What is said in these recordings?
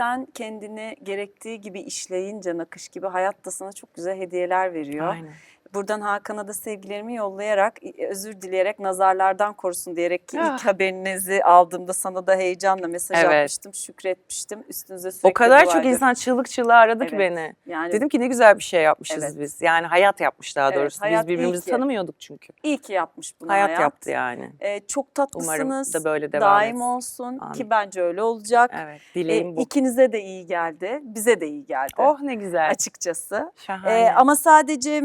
sen kendini gerektiği gibi işleyince nakış gibi hayat da sana çok güzel hediyeler veriyor. Aynen. Buradan Hakan'a da sevgilerimi yollayarak, özür dileyerek, nazarlardan korusun diyerek ki Ah. ilk haberinizi aldığımda sana da heyecanla mesaj Evet. atmıştım, şükretmiştim. Üstünüze sürekli O kadar çok ediyordum. insan çığlık çığlığa aradı ki Evet. beni. Yani Dedim ki ne güzel bir şey yapmışız Evet. biz. Yani hayat yapmış daha Evet, doğrusu. hayat biz birbirimizi ki. tanımıyorduk çünkü. iyi ki yapmış bunu hayat, hayat. yaptı yani. Ee, çok Umarım tatlısınız. da böyle devam Daim etsin. olsun Amin. ki bence öyle olacak. Evet. Ee, Dileğim bu. ikinize de iyi geldi, bize de iyi geldi. Oh ne güzel. açıkçası. Şahane. Ee, ama sadece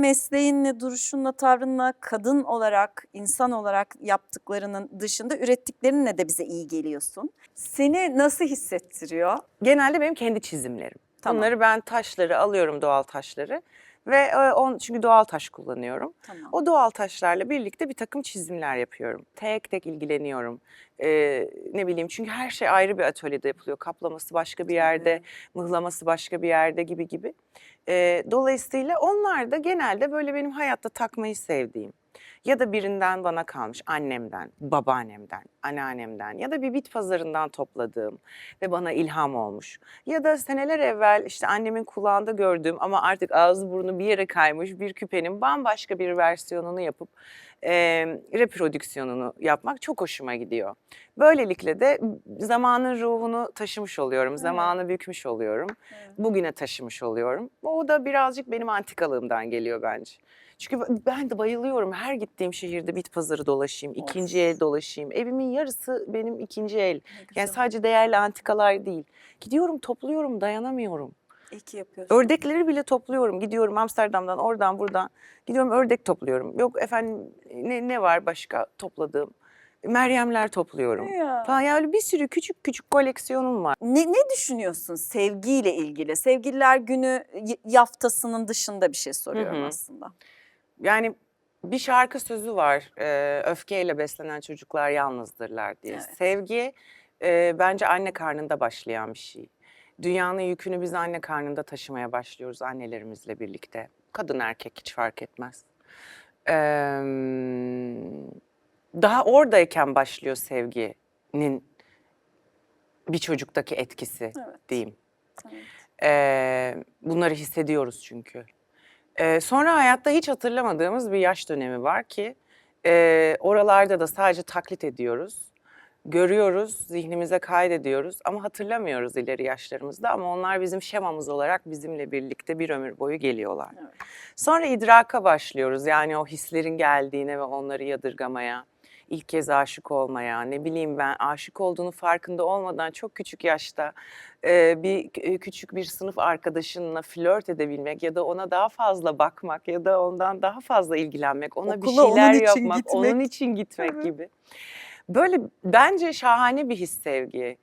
mesleğinle, duruşunla, tavrınla, kadın olarak, insan olarak yaptıklarının dışında ürettiklerinle de bize iyi geliyorsun. Seni nasıl hissettiriyor? Genelde benim kendi çizimlerim. Tamam. Bunları ben taşları alıyorum doğal taşları ve e, on, çünkü doğal taş kullanıyorum. Tamam. O doğal taşlarla birlikte bir takım çizimler yapıyorum. Tek tek ilgileniyorum. Ee, ne bileyim çünkü her şey ayrı bir atölyede yapılıyor. Kaplaması başka bir yerde, mıhlaması başka bir yerde gibi gibi. Ee, dolayısıyla onlar da genelde böyle benim hayatta takmayı sevdiğim ya da birinden bana kalmış annemden, babaannemden, anneannemden ya da bir bit pazarından topladığım ve bana ilham olmuş. Ya da seneler evvel işte annemin kulağında gördüğüm ama artık ağzı burnu bir yere kaymış bir küpenin bambaşka bir versiyonunu yapıp e, reprodüksiyonunu yapmak çok hoşuma gidiyor. Böylelikle de zamanın ruhunu taşımış oluyorum, zamanı bükmüş oluyorum, Evet. bugüne taşımış oluyorum. O da birazcık benim antikalığımdan geliyor bence. Çünkü ben de bayılıyorum her gittiğim şehirde bit pazarı dolaşayım, ikinci el dolaşayım. Evimin yarısı benim ikinci el. Yani sadece değerli antikalar değil. Gidiyorum topluyorum dayanamıyorum. İyi ki yapıyorsun. Ördekleri bile topluyorum. Gidiyorum Amsterdam'dan oradan buradan. Gidiyorum ördek topluyorum. Yok efendim ne, ne var başka topladığım? Meryemler topluyorum. Ya. Falan yani öyle bir sürü küçük küçük koleksiyonum var. Ne, ne düşünüyorsun sevgiyle ilgili? Sevgililer günü yaftasının dışında bir şey soruyorum Hı hı. aslında. Yani bir şarkı sözü var. e, öfkeyle beslenen çocuklar yalnızdırlar diye. Evet. Sevgi e, bence anne karnında başlayan bir şey. Dünyanın yükünü biz anne karnında taşımaya başlıyoruz annelerimizle birlikte. Kadın erkek hiç fark etmez. Eee, daha oradayken başlıyor sevginin bir çocuktaki etkisi Evet. diyeyim. Evet. Eee, bunları hissediyoruz çünkü. Eee, sonra hayatta hiç hatırlamadığımız bir yaş dönemi var ki eee, oralarda da sadece taklit ediyoruz. Görüyoruz, zihnimize kaydediyoruz ama hatırlamıyoruz ileri yaşlarımızda ama onlar bizim şemamız olarak bizimle birlikte bir ömür boyu geliyorlar. Evet. Sonra idraka başlıyoruz yani o hislerin geldiğine ve onları yadırgamaya, ilk kez aşık olmaya, ne bileyim ben aşık olduğunu farkında olmadan çok küçük yaşta e, bir k- küçük bir sınıf arkadaşınla flört edebilmek ya da ona daha fazla bakmak ya da ondan daha fazla ilgilenmek, ona bir Okula onun şeyler için yapmak, gitmek. onun için gitmek gibi. Böyle bence şahane bir his sevgi.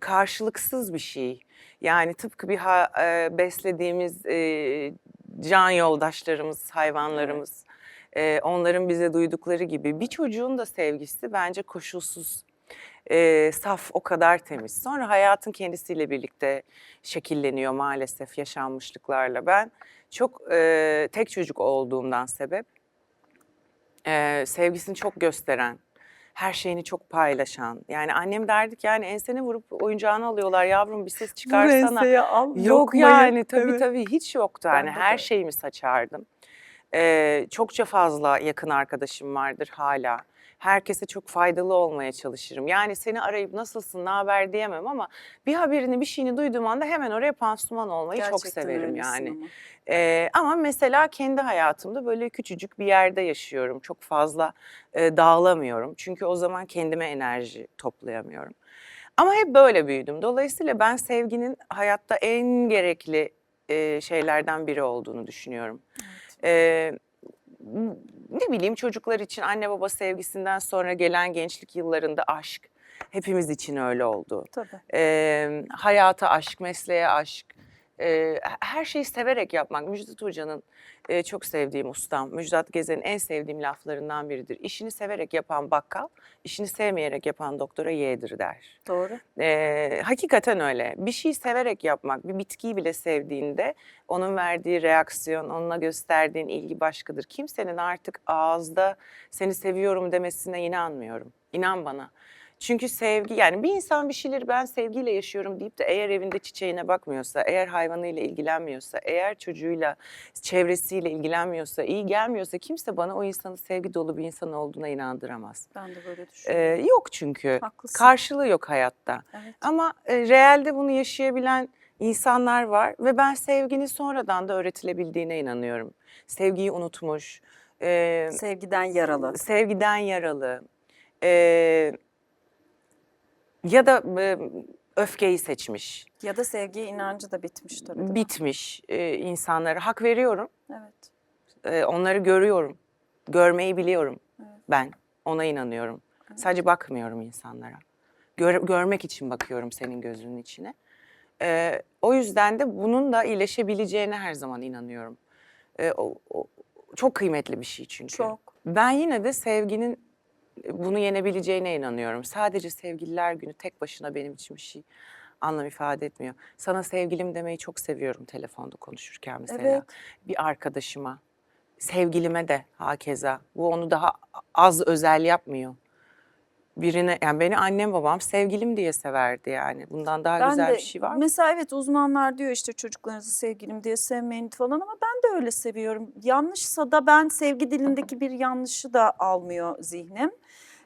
Karşılıksız bir şey. Yani tıpkı bir ha- e, beslediğimiz e, can yoldaşlarımız, hayvanlarımız, e, onların bize duydukları gibi bir çocuğun da sevgisi bence koşulsuz, e, saf, o kadar temiz. Sonra hayatın kendisiyle birlikte şekilleniyor maalesef yaşanmışlıklarla. Ben çok e, tek çocuk olduğumdan sebep e, sevgisini çok gösteren, her şeyini çok paylaşan. Yani annem derdi ki yani ensene vurup oyuncağını alıyorlar yavrum bir ses çıkarsana. al. Yok lokmayı. yani tabii Evet. tabii hiç yoktu yani her şeyimi saçardım. Ee, çokça fazla yakın arkadaşım vardır hala. Herkese çok faydalı olmaya çalışırım. Yani seni arayıp nasılsın, ne haber diyemem ama bir haberini, bir şeyini duyduğum anda hemen oraya pansuman olmayı çok Gerçekten severim öylesin yani. ama. Ee, ama mesela kendi hayatımda böyle küçücük bir yerde yaşıyorum. Çok fazla e, dağılamıyorum. Çünkü o zaman kendime enerji toplayamıyorum. Ama hep böyle büyüdüm. Dolayısıyla ben sevginin hayatta en gerekli e, şeylerden biri olduğunu düşünüyorum. Ee, m- ne bileyim çocuklar için anne baba sevgisinden sonra gelen gençlik yıllarında aşk hepimiz için öyle oldu. Tabii. Ee, hayata aşk, mesleğe aşk, e, her şeyi severek yapmak. Müjdat Hoca'nın e, çok sevdiğim ustam, Müjdat Gezen'in en sevdiğim laflarından biridir. İşini severek yapan bakkal, işini sevmeyerek yapan doktora yeğdir der. Doğru. Ee, hakikaten öyle. Bir şeyi severek yapmak, bir bitkiyi bile sevdiğinde onun verdiği reaksiyon, onunla gösterdiğin ilgi başkadır. Kimsenin artık ağızda seni seviyorum demesine inanmıyorum. İnan bana. Çünkü sevgi yani bir insan bir şeyleri ben sevgiyle yaşıyorum deyip de eğer evinde çiçeğine bakmıyorsa, eğer hayvanıyla ilgilenmiyorsa, eğer çocuğuyla, çevresiyle ilgilenmiyorsa, iyi gelmiyorsa kimse bana o insanın sevgi dolu bir insan olduğuna inandıramaz. Ben de böyle Ee, düşünüyorum. yok çünkü. Haklısın. Karşılığı yok hayatta. evet. Ama e, realde bunu yaşayabilen insanlar var ve ben sevginin sonradan da öğretilebildiğine inanıyorum. Sevgiyi unutmuş, e, Sevgiden yaralı. sevgiden yaralı e, ya da e, öfkeyi seçmiş, Ya da sevgiye inancı da bitmiş tabii. değil mi? bitmiş e, insanlara hak veriyorum. Evet. E, onları görüyorum, görmeyi biliyorum ben. Ona inanıyorum. Sadece bakmıyorum insanlara. Gör- görmek için bakıyorum senin gözünün içine. Ee, o yüzden de bunun da iyileşebileceğine her zaman inanıyorum. Ee, o, o- çok kıymetli bir şey çünkü. Çok. Ben yine de sevginin bunu yenebileceğine inanıyorum. Sadece sevgililer günü tek başına benim için bir şey anlam ifade etmiyor. Sana sevgilim demeyi çok seviyorum telefonda konuşurken mesela. Evet. Bir arkadaşıma, sevgilime de hakeza. Bu onu daha az özel yapmıyor. Birine yani beni annem babam sevgilim diye severdi yani. Bundan daha Ben güzel de bir şey var mı? mesela evet uzmanlar diyor işte çocuklarınızı sevgilim diye sevmeyin falan ama ben de öyle seviyorum. Yanlışsa da ben sevgi dilindeki bir yanlışı da almıyor zihnim.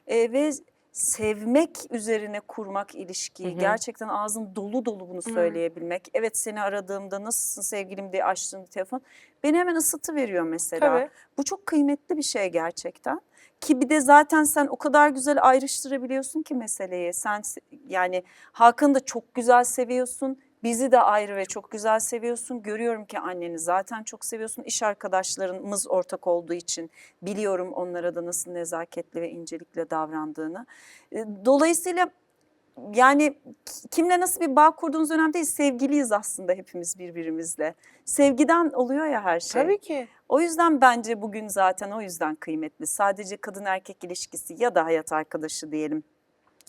Ee, ve sevmek üzerine kurmak ilişkiyi Hı hı. gerçekten ağzın dolu dolu bunu Hı. söyleyebilmek. Evet seni aradığımda nasılsın sevgilim diye açtığım telefon beni hemen ısıtı veriyor mesela. Tabii. Bu çok kıymetli bir şey gerçekten. Ki bir de zaten sen o kadar güzel ayrıştırabiliyorsun ki meseleyi. Sen se- yani Hakan'ı da çok güzel seviyorsun. Bizi de ayrı ve çok güzel seviyorsun. Görüyorum ki anneni zaten çok seviyorsun. İş arkadaşlarımız ortak olduğu için biliyorum onlara da nasıl nezaketli ve incelikle davrandığını. Dolayısıyla yani ki- kimle nasıl bir bağ kurduğunuz önemli değil. Sevgiliyiz aslında hepimiz birbirimizle. Sevgiden oluyor ya her şey. Tabii ki. O yüzden bence bugün zaten o yüzden kıymetli. Sadece kadın erkek ilişkisi ya da hayat arkadaşı diyelim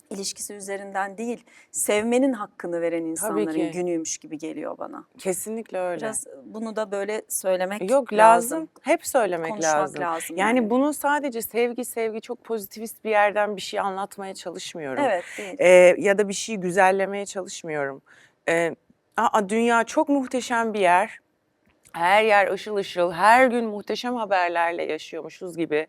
ilişkisi üzerinden değil, sevmenin hakkını veren insanların günüymüş gibi geliyor bana. Kesinlikle öyle. Biraz bunu da böyle söylemek Yok lazım. lazım. Hep söylemek Konuşmak lazım. lazım. Yani bunun sadece sevgi sevgi çok pozitivist bir yerden bir şey anlatmaya çalışmıyorum. Evet değil. Ee, ya da bir şeyi güzellemeye çalışmıyorum. Ee, aa, dünya çok muhteşem bir yer. Her yer ışıl ışıl, her gün muhteşem haberlerle yaşıyormuşuz gibi.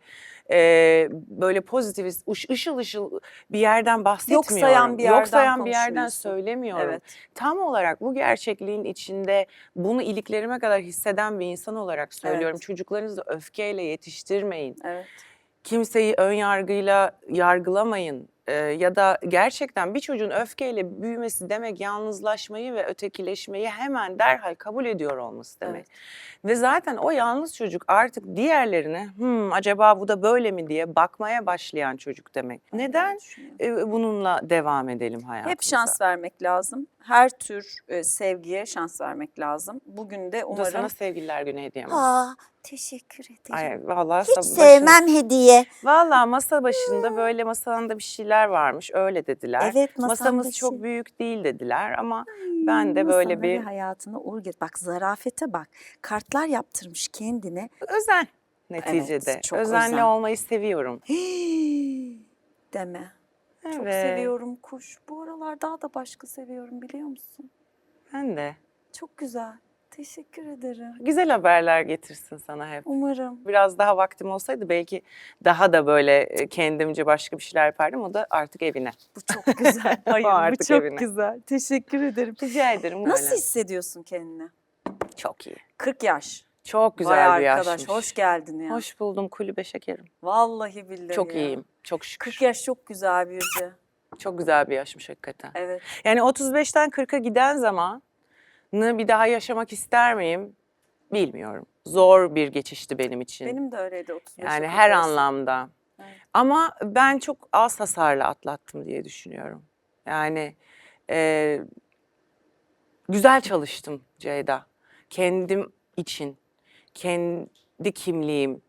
Ee, böyle pozitivist, ış- ışıl ışıl bir yerden bahsetmiyorum. sayan bir yerden Yok sayan bir yerden söylemiyorum. Evet. Tam olarak bu gerçekliğin içinde bunu iliklerime kadar hisseden bir insan olarak söylüyorum. Evet. Çocuklarınızı öfkeyle yetiştirmeyin Evet. kimseyi ön yargıyla yargılamayın. Ee, ya da gerçekten bir çocuğun öfkeyle büyümesi demek yalnızlaşmayı ve ötekileşmeyi hemen derhal kabul ediyor olması demek. Evet. Ve zaten o yalnız çocuk artık diğerlerine "Hmm, acaba bu da böyle mi diye bakmaya başlayan çocuk demek. Neden e, bununla devam edelim hayatımıza? Hep şans vermek lazım. Her tür e, sevgiye şans vermek lazım. Bugün de Bu da sana umarım sevgililer günü hediyem. Aa, teşekkür ederim. Ay, vallahi Hiç sevmem hediye. Vallahi masa başında böyle masanda bir şeyler varmış öyle dediler. Evet Masamız çok şey- büyük değil dediler ama ben de böyle bir hayatına uğur get. Bak zarafete bak. Kartlar yaptırmış kendine. özen neticede. çok Özenli özen. olmayı seviyorum. deme. Çok Evet, seviyorum kuş. Bu aralar daha da başka seviyorum biliyor musun? Ben de. Çok güzel. Teşekkür ederim. Güzel haberler getirsin sana hep. Umarım. Biraz daha vaktim olsaydı belki daha da böyle e, kendimce başka bir şeyler yapardım. O da artık evine. Bu çok güzel. Hayır bu Artık çok evine. güzel. Teşekkür ederim. Rica ederim. Nasıl öyle. hissediyorsun kendini? Çok iyi. 40 yaş. Çok güzel Vay bir arkadaş yaşmış. hoş geldin ya. Hoş buldum kulübe şekerim. Vallahi billahi Çok ya. iyiyim. Çok şükür. 40 yaş çok güzel bir yüzü. Çok güzel bir yaşmış hakikaten. Evet. Yani 35'ten 40'a giden zamanı bir daha yaşamak ister miyim? Bilmiyorum. Zor bir geçişti benim için. Benim de öyleydi 35 yani her arası. anlamda. Evet. Ama ben çok az hasarla atlattım diye düşünüyorum. Yani e, güzel çalıştım Ceyda. Kendim için, kendi kimliğim,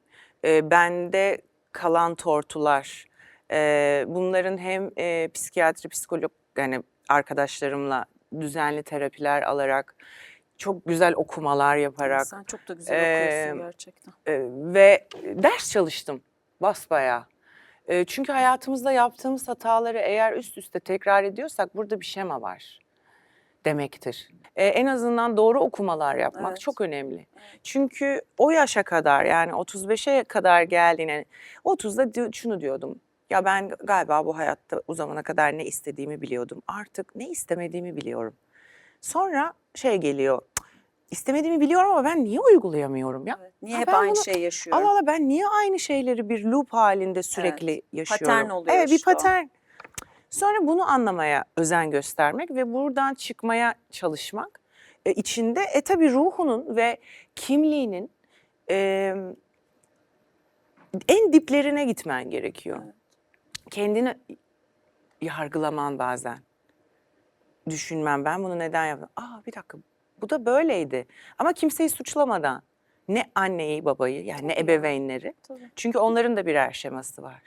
e, bende kalan tortular, e, bunların hem e, psikiyatri, psikolog yani arkadaşlarımla düzenli terapiler alarak, çok güzel okumalar yaparak Sen çok da güzel okuyorsun gerçekten. e, ve ders çalıştım basbayağı. E, çünkü hayatımızda yaptığımız hataları eğer üst üste tekrar ediyorsak burada bir şema var demektir. E, en azından doğru okumalar yapmak Evet. çok önemli. Çünkü o yaşa kadar yani 35'e kadar geldiğine 30'da di- şunu diyordum. Ya ben galiba bu hayatta o zamana kadar ne istediğimi biliyordum. Artık ne istemediğimi biliyorum. Sonra şey geliyor. İstemediğimi biliyorum ama ben niye uygulayamıyorum ya? Evet. Niye Ha, hep aynı bunu- şeyi yaşıyorum? Allah Allah ben niye aynı şeyleri bir loop halinde sürekli yaşıyorum? Patern oluyor Evet bir işte o. patern. Sonra bunu anlamaya özen göstermek ve buradan çıkmaya çalışmak. E, içinde e tabii ruhunun ve kimliğinin e, en diplerine gitmen gerekiyor. Kendini yargılaman bazen. Düşünmen ben bunu neden yaptım? Aa bir dakika bu da böyleydi. Ama kimseyi suçlamadan. Ne anneyi babayı yani ne ebeveynleri. Tabii. Çünkü onların da birer şeması var.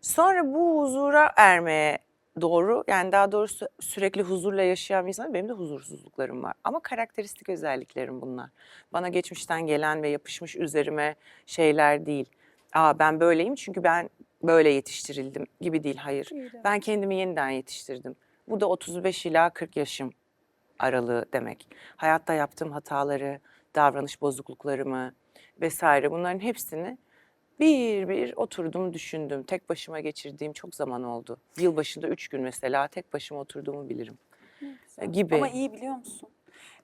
Sonra bu huzura ermeye doğru yani daha doğrusu sürekli huzurla yaşayan bir insan benim de huzursuzluklarım var. Ama karakteristik özelliklerim bunlar. Bana geçmişten gelen ve yapışmış üzerime şeyler değil. Aa ben böyleyim çünkü ben böyle yetiştirildim gibi değil hayır. Ben kendimi yeniden yetiştirdim. Bu da 35 ila 40 yaşım aralığı demek. Hayatta yaptığım hataları, davranış bozukluklarımı vesaire bunların hepsini bir bir oturdum düşündüm. Tek başıma geçirdiğim çok zaman oldu. Yılbaşında üç gün mesela tek başıma oturduğumu bilirim. Gibi. Ama iyi biliyor musun?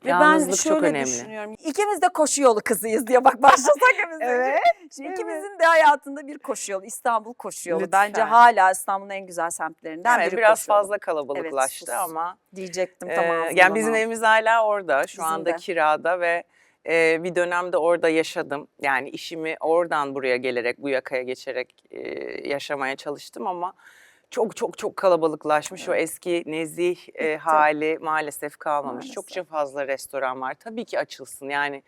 Ve ben Yalnızlık çok şöyle önemli. düşünüyorum. İkimiz de koşu yolu kızıyız diye bak başlasak hepimiz. Evet, Şimdi evet. ikimizin de hayatında bir koşu yolu. İstanbul koşu yolu. Bence Lütfen. hala İstanbul'un en güzel semtlerinden Evet, biri biraz koşu yolu. fazla kalabalıklaştı sus. ama Diyecektim tamam. yani bizim evimiz hala orada. Şu Bizim anda de. kirada ve e, bir dönemde orada yaşadım. Yani işimi oradan buraya gelerek, bu yakaya geçerek e, yaşamaya çalıştım ama çok çok çok kalabalıklaşmış. O eski nezih e, hali maalesef kalmamış. Maalesef. Çokça fazla restoran var. Tabii ki açılsın yani.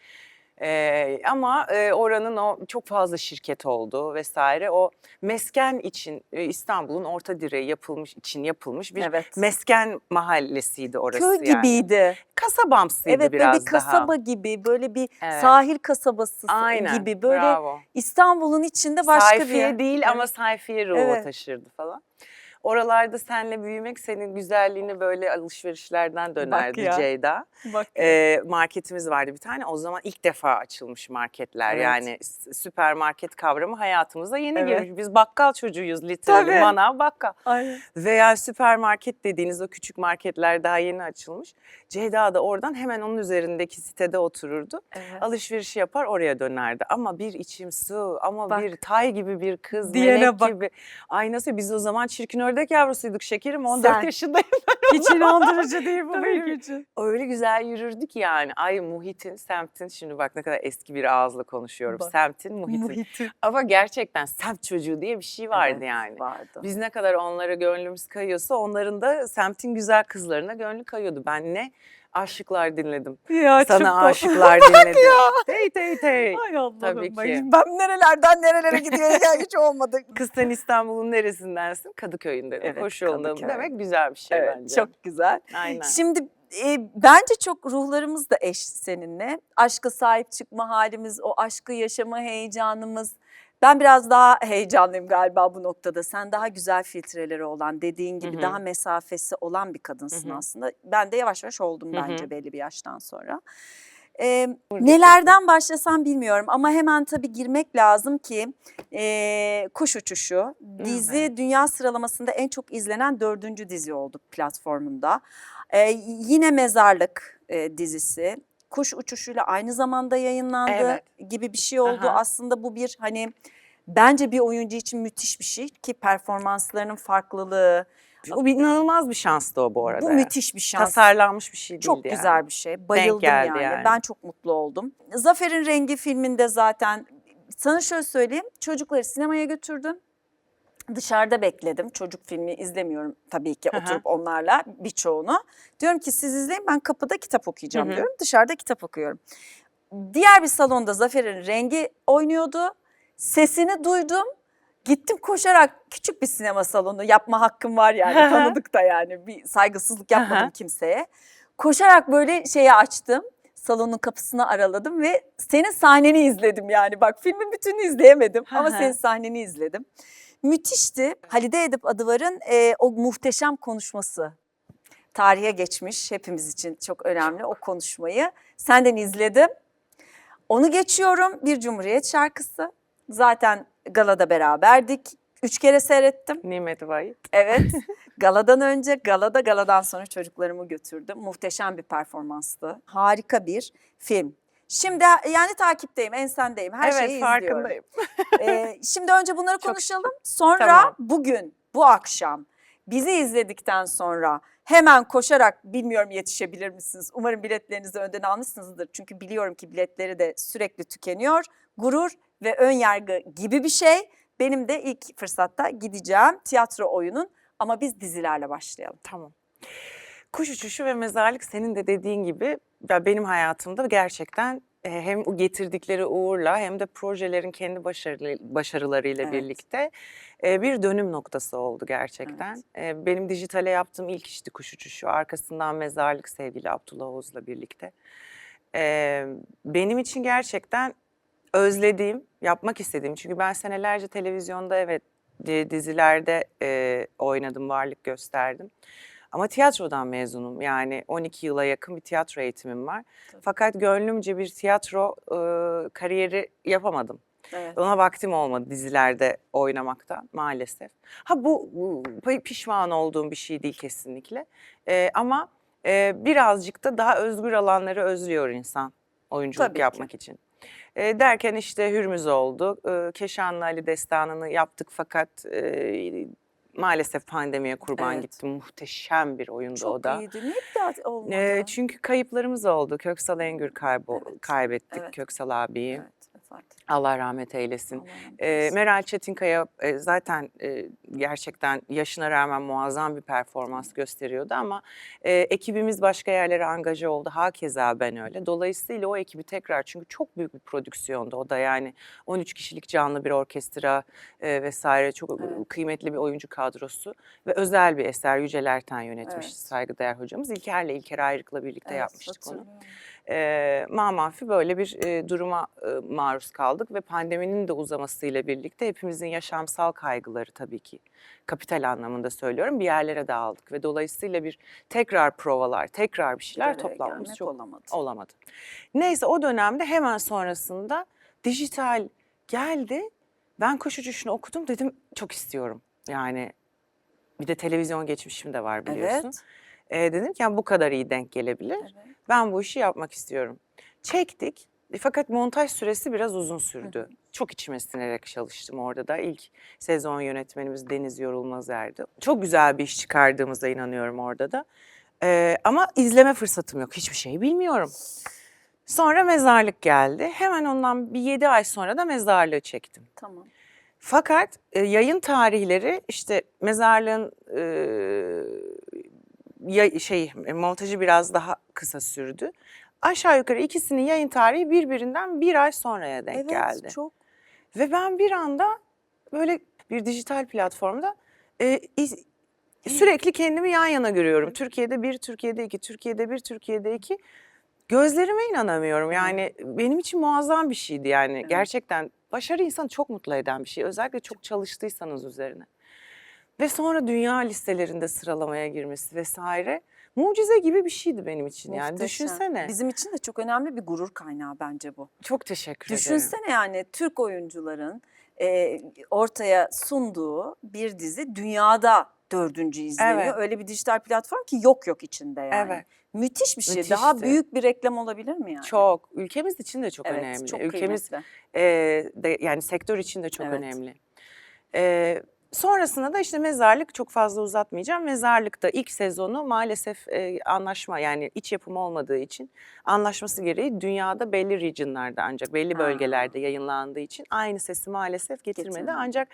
E, ama e, oranın o çok fazla şirket oldu vesaire. O mesken için e, İstanbul'un orta direği yapılmış için yapılmış bir Evet. mesken mahallesiydi orası Köy yani. gibiydi. Kasabamsıydı Evet böyle biraz bir kasaba daha. gibi böyle bir Evet. sahil kasabası Aynen. gibi böyle. İstanbul'un içinde başka sayfiye bir değil ama sayfiye ruhu Evet. taşırdı falan. Oralarda senle büyümek senin güzelliğini böyle alışverişlerden dönerdi ya. Ceyda. Bak Ee, marketimiz vardı bir tane. O zaman ilk defa açılmış marketler. Evet. Yani süpermarket kavramı hayatımıza yeni Evet. girmiş. Biz bakkal çocuğuyuz literally. Manav bakkal. Aynen. Veya süpermarket dediğiniz o küçük marketler daha yeni açılmış. Ceyda da oradan hemen onun üzerindeki sitede otururdu. Evet. Alışverişi yapar oraya dönerdi. Ama bir içim su ama Bak. bir tay gibi bir kız Diyene melek bak. gibi. Ay nasıl biz o zaman çirkin ördek yavrusuyduk şekerim 14 Sen. yaşındayım. Hiç inandırıcı değil bu Tabii benim ki. için. Öyle güzel yürürdük yani. Ay muhitin, semtin şimdi bak ne kadar eski bir ağızla konuşuyorum. Bak. Semtin, muhitin. Muhiti. Ama gerçekten semt çocuğu diye bir şey vardı Evet, yani. Vardı. Biz ne kadar onlara gönlümüz kayıyorsa onların da semtin güzel kızlarına gönlü kayıyordu. Ben ne aşıklar dinledim. Ya Sana çok- aşıklar dinledim. Tey tey tey. Ay Allah'ım Tabii bak ki. ben nerelerden nerelere gidiyor ya hiç olmadı. Kız sen İstanbul'un neresindensin? Kadıköy'ünde. Evet, Koşu yolunda Kadıköy. demek güzel bir şey evet, bence. çok güzel. Aynen. Şimdi e, bence çok ruhlarımız da eş seninle. Aşka sahip çıkma halimiz, o aşkı yaşama heyecanımız. Ben biraz daha heyecanlıyım galiba bu noktada. Sen daha güzel filtreleri olan, dediğin gibi Hı hı. daha mesafesi olan bir kadınsın Hı hı. aslında. Ben de yavaş yavaş oldum Hı hı. bence belli bir yaştan sonra. Ee, nelerden başlasam bilmiyorum ama hemen tabii girmek lazım ki e, Kuş Uçuşu dizi dünya sıralamasında en çok izlenen dördüncü dizi oldu platformunda. Ee, yine Mezarlık e, dizisi Kuş Uçuşu'yla aynı zamanda yayınlandı Evet. gibi bir şey oldu. Aha. Aslında bu bir hani bence bir oyuncu için müthiş bir şey ki performanslarının farklılığı bir inanılmaz bir şanstı o bu arada. bu müthiş bir şans. Tasarlanmış bir şey değildi Çok yani. güzel bir şey. Bayıldım yani. yani. Ben çok mutlu oldum. Zafer'in Rengi filminde zaten sana şöyle söyleyeyim. Çocukları sinemaya götürdüm. Dışarıda bekledim. Çocuk filmi izlemiyorum tabii ki hı. oturup onlarla birçoğunu. Diyorum ki siz izleyin ben kapıda kitap okuyacağım Hı hı. diyorum. Dışarıda kitap okuyorum. Diğer bir salonda Zafer'in Rengi oynuyordu. Sesini duydum. Gittim koşarak küçük bir sinema salonu yapma hakkım var yani Hı hı. tanıdık da yani bir saygısızlık yapmadım Hı hı. kimseye. Koşarak böyle şeyi açtım. Salonun kapısını araladım ve senin sahneni izledim yani. Bak filmin bütününü izleyemedim Hı ama senin sahneni izledim. Müthişti. Halide Edip Adıvar'ın e, o muhteşem konuşması. Tarihe geçmiş hepimiz için çok önemli o konuşmayı. Senden izledim. Onu geçiyorum. Bir Cumhuriyet şarkısı. Zaten galada beraberdik. Üç kere seyrettim. Nimet Vahit. Evet. Galadan önce, galada, galadan sonra çocuklarımı götürdüm. Muhteşem bir performanstı. Harika bir film. Şimdi yani takipteyim, ensendeyim. Her evet şeyi izliyorum. farkındayım. Ee, şimdi önce bunları konuşalım. Sonra Tamam. bugün, bu akşam bizi izledikten sonra hemen koşarak bilmiyorum yetişebilir misiniz? Umarım biletlerinizi önden almışsınızdır. Çünkü biliyorum ki biletleri de sürekli tükeniyor. Gurur ve ön yargı gibi bir şey. Benim de ilk fırsatta gideceğim tiyatro oyunun ama biz dizilerle başlayalım. Tamam. Kuş uçuşu ve mezarlık senin de dediğin gibi ya benim hayatımda gerçekten e, hem getirdikleri uğurla hem de projelerin kendi başarılı, başarılarıyla Evet. birlikte e, bir dönüm noktası oldu gerçekten. E, Benim dijitale yaptığım ilk işti kuş uçuşu. Arkasından mezarlık sevgili Abdullah Oğuz'la birlikte. Benim için gerçekten özlediğim, yapmak istediğim. Çünkü ben senelerce televizyonda evet di- dizilerde oynadım, varlık gösterdim. Ama tiyatrodan mezunum. Yani 12 yıla yakın bir tiyatro eğitimim var. Tabii. Fakat gönlümce bir tiyatro e, kariyeri yapamadım. Evet. Ona vaktim olmadı dizilerde oynamaktan maalesef. Ha bu, bu pi- pişman olduğum bir şey değil kesinlikle. E, ama e, birazcık da daha özgür alanları özlüyor insan oyunculuk Tabii ki. yapmak için. E, derken işte Hürmüz oldu. E, Keşanlı Ali destanını yaptık fakat e, maalesef pandemiye kurban Evet. gitti. Muhteşem bir oyundu o Çok da. iyiydi. Niye daha olmadı? E, çünkü kayıplarımız oldu. Köksal Engür kaybo Evet, kaybettik evet. Köksal abiyi. Evet, etti. Allah rahmet eylesin. Allah rahmet E, eylesin. Meral Çetinkaya e, zaten e, gerçekten yaşına rağmen muazzam bir performans gösteriyordu ama e, ekibimiz başka yerlere angaje oldu. Hakeza ben öyle. Dolayısıyla o ekibi tekrar çünkü çok büyük bir prodüksiyondu o da yani 13 kişilik canlı bir orkestra e, vesaire çok Evet. kıymetli bir oyuncu kadrosu ve özel bir eser Yücel Erten yönetmiş Evet. saygıdeğer hocamız. İlker'le İlker Ayrık'la birlikte Evet, yapmıştık onu. E, mamafi böyle bir e, duruma e, maruz kaldık ve pandeminin de uzamasıyla birlikte hepimizin yaşamsal kaygıları tabii ki kapital anlamında söylüyorum bir yerlere dağıldık ve dolayısıyla bir tekrar provalar, tekrar bir şeyler toplamamız gelmek çok olamadı. olamadı. Neyse o dönemde hemen sonrasında dijital geldi. Ben kuş uçuşunu okudum dedim çok istiyorum. Yani bir de televizyon geçmişim de var biliyorsun. Evet. E, dedim ki "Ya bu kadar iyi denk gelebilir. Evet. Ben bu işi yapmak istiyorum. Çektik e, fakat montaj süresi biraz uzun sürdü. Çok içime sinerek çalıştım orada da. İlk sezon yönetmenimiz Deniz Yorulmazer'di. Çok güzel bir iş çıkardığımıza inanıyorum orada da. Ee, ama izleme fırsatım yok. Hiçbir şey bilmiyorum. Sonra mezarlık geldi. Hemen ondan bir yedi ay sonra da mezarlığı çektim. Tamam. Fakat e, yayın tarihleri işte mezarlığın e, ya, şey e, montajı biraz daha kısa sürdü. Aşağı yukarı ikisinin yayın tarihi birbirinden bir ay sonraya denk evet, geldi. çok Ve ben bir anda böyle bir dijital platformda e, iz- sürekli kendimi yan yana görüyorum. Türkiye'de bir, Türkiye'de iki, Türkiye'de bir, Türkiye'de iki. Gözlerime inanamıyorum. Yani benim için muazzam bir şeydi yani. Evet. Gerçekten başarı insanı çok mutlu eden bir şey. Özellikle çok çalıştıysanız üzerine. Ve sonra dünya listelerinde sıralamaya girmesi vesaire. Mucize gibi bir şeydi benim için yani. muhteşem. Düşünsene. Bizim için de çok önemli bir gurur kaynağı bence bu. Çok teşekkür ederim. Düşünsene yani Türk oyuncuların e, ortaya sunduğu bir dizi dünyada dördüncü izleniyor. Evet. Öyle bir dijital platform ki yok yok içinde yani. Evet. Müthiş bir şey. Daha Müthişti. büyük bir reklam olabilir mi yani? Çok. Ülkemiz için de çok evet, önemli. Çok Ülkemiz kıymetli. e, de, yani sektör için de çok Evet. önemli. E, sonrasında da işte mezarlık çok fazla uzatmayacağım. Mezarlıkta ilk sezonu maalesef e, anlaşma yani iç yapımı olmadığı için anlaşması gereği dünyada belli regionlarda ancak belli bölgelerde yayınlandığı için aynı sesi maalesef getirmedi. Getirmedi. Ancak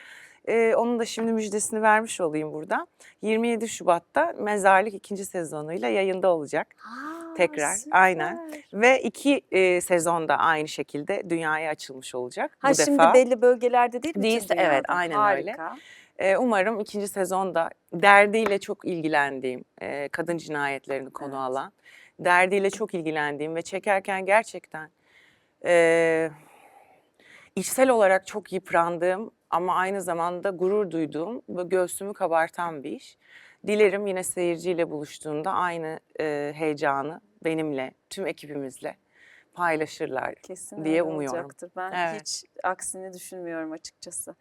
e, onun da şimdi müjdesini vermiş olayım burada. 27 Şubat'ta Mezarlık ikinci sezonuyla yayında olacak. Aa, tekrar, süper. aynen. Ve iki e, sezonda aynı şekilde dünyaya açılmış olacak Ha bu şimdi defa. belli bölgelerde değil mi? Değilse evet, aynen öyle. Harika. E, umarım ikinci sezonda derdiyle çok ilgilendiğim, e, kadın cinayetlerini konu Evet. alan, derdiyle çok ilgilendiğim ve çekerken gerçekten e, içsel olarak çok yıprandığım ama aynı zamanda gurur duyduğum ve göğsümü kabartan bir iş. Dilerim yine seyirciyle buluştuğunda aynı e, heyecanı benimle, tüm ekibimizle paylaşırlar. Kesin diye umuyorum. olacaktır. Ben Evet. hiç aksini düşünmüyorum açıkçası.